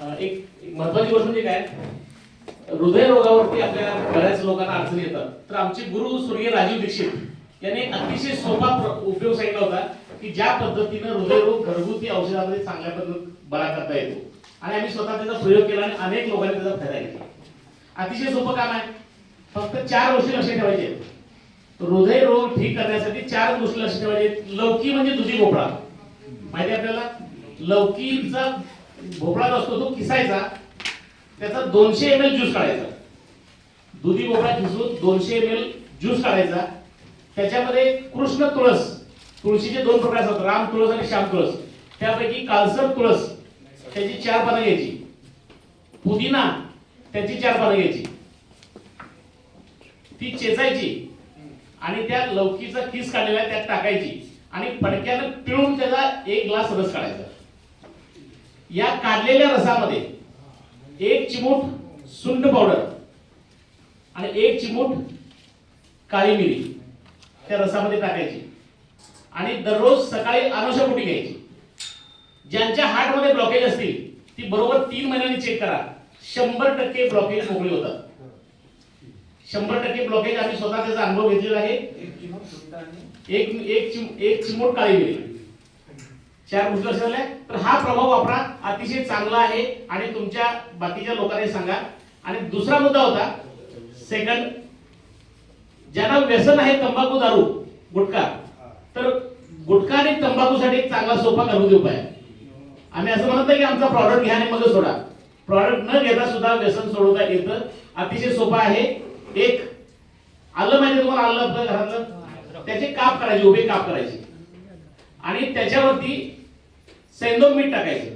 एक महत्वाची गोष्ट म्हणजे काय? हृदयरोगावरती आपल्या बऱ्याच लोकांना अडचणी येतात. तर आमचे गुरु स्वर्गीय राजीव दीक्षित यांनी अतिशय सोपा उपयोग सांगितला होता की ज्या पद्धतीनं हृदयरोग घरगुती औषधामध्ये चांगल्या पद्धतीने बरा करता येतो. आणि आम्ही स्वतः त्याचा प्रयोग केला आणि अनेक लोकांनी त्याचा फायदा घेतला. अतिशय सोपं काम आहे. फक्त चार गोष्टी लक्षात ठेवायचे. हृदय रोग ठीक करण्यासाठी चार गोष्टी लक्षात ठेवायचे. लौकी म्हणजे दुधी भोपळा. माहिती आहे आपल्याला? लौकीचा भोपळा असतो तो किसायचा. त्याचा दोनशे एम एल ज्यूस काढायचा. दुधी भोपळा खिसून दोनशे एम एल ज्यूस काढायचा. त्याच्यामध्ये कृष्ण तुळस तुळशीचे दोन प्रकार असतात. राम तुळस आणि श्याम तुळस. त्यापैकी कालसर तुळस त्याची चार पानं घ्यायची. पुदिना त्याची चार पानं घ्यायची. ती चेचायची. आणि त्या लौकीचा किस काढलेला आहे त्यात टाकायची. आणि पडक्यानं पिळून त्याचा एक ग्लास रस काढायचा. या काढलेल्या रसामध्ये एक चिमूट सुंठ पावडर आणि एक चिमूट काळी मिरी त्या रसामध्ये टाकायची. आणि दररोज सकाळी अनुषापोटी घ्यायची. ज्यांच्या हार्टमध्ये ब्लॉकेज असतील ती बरोबर तीन महिन्यांनी चेक करा. शंभर टक्के ब्लॉकेज मोकळी होतात. शंभर टक्के ब्लॉकेज आम्ही स्वतः त्याचा अनुभव घेतलेला आहे. एक एक चिमूट काळी मिरी. चार गोष्टी लक्षात आल्या तर हा प्रभाव वापरा. अतिशय चांगला आहे आणि तुमच्या बाकीच्या लोकांनी सांगा. आणि दुसरा मुद्दा होता. सेकंड ज्यांना व्यसन आहे तंबाखू दारू गुटखा तर गुटखा आणि तंबाखूसाठी एक चांगला सोपा घरगुती उपाय आम्ही असं म्हणत नाही की आमचा प्रॉडक्ट घ्या आणि मग सोडा. प्रॉडक्ट न घेता सुद्धा व्यसन सोडवता येतं. अतिशय सोपा आहे. एक आलं माहिती तुम्हाला आलं आपलं घरातलं? त्याचे काप करायचे उभे काप करायचे. आणि त्याच्यावरती सेंदो मीठ टाकायचं.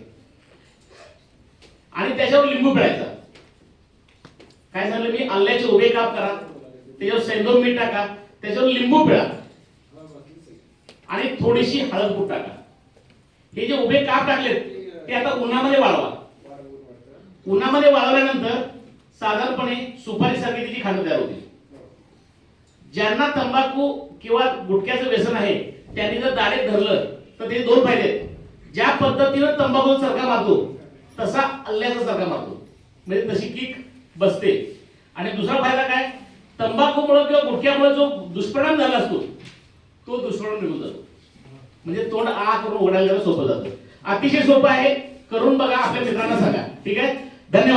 आणि त्याच्यावर लिंबू पिळायचा. काय झालं मी? आल्याचे उभे काप करा. त्याच्यावर सेंदो मीठ टाका. त्याच्यावर लिंबू पिळा. आणि थोडीशी हळद पूड टाका. हे जे उभे काप टाकलेत ते आता उन्हामध्ये वाळवा. उन्हामध्ये वाळवल्यानंतर साधारणपणे सुपारी सारखी त्याची खाणं तयार होते. ज्यांना तंबाखू किंवा गुटख्याचं व्यसन आहे त्यांनी जर दाढेत धरलं तर ते दोन फायदे ज्या पद्धतीनं तंबाखू सरका मारतो तसा अल्ल्याचा सरका मारतो. म्हणजे तशी किक बसते. आणि दुसरा फायदा काय? तंबाखूमुळे किंवा गुटख्यामुळे जो दुष्परिणाम झाला असतो तो दुष्परिणाम निघून जातो. म्हणजे तोंड आ करून उघडायला सोपं जातं. अतिशय सोपं आहे. करून बघा आपल्या मित्रांना सांगा. ठीक आहे? धन्यवाद.